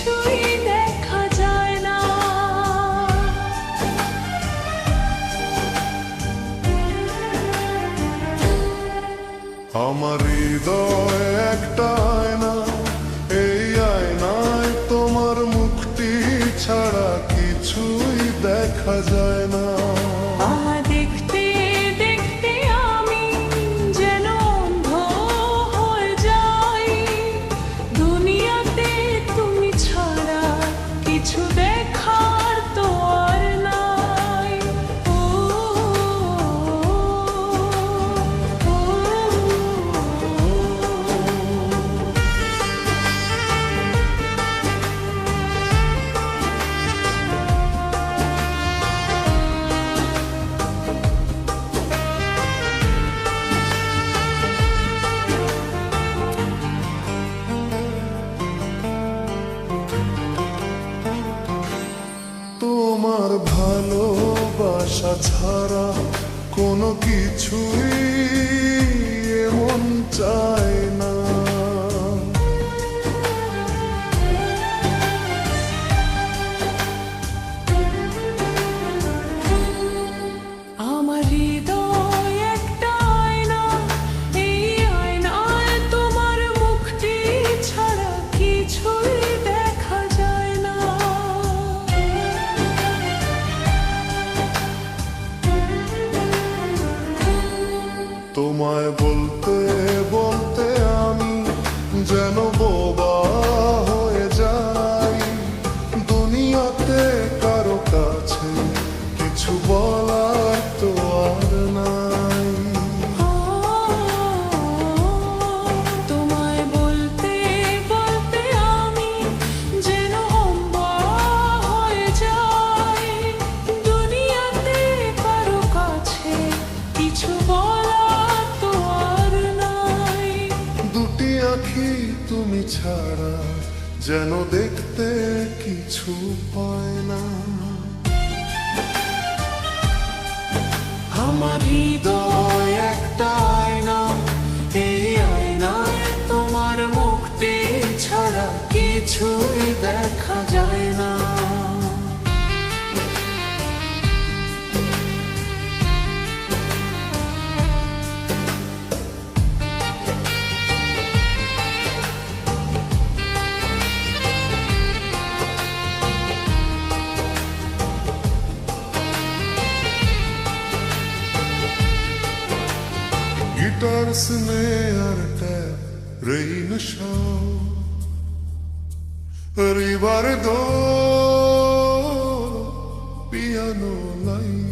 কিছুই দেখা যায় না। এই আয়নায় তোমার মুক্তি ছাড়া কিছুই দেখা যায় না। call. তোমার ভালোবাসা ছাড়া কোনো কিছুই এমন চায় তোমায় বলতে ছাড়া যেন দেখতে কিছু পায় না। আমার হৃদয় একটা আয়না, এই আয়নায় তোমার মুক্তি ছাড়া কিছুই দেখা যায় না। darës me arte Rëj në shau Rivardo Piano lajnë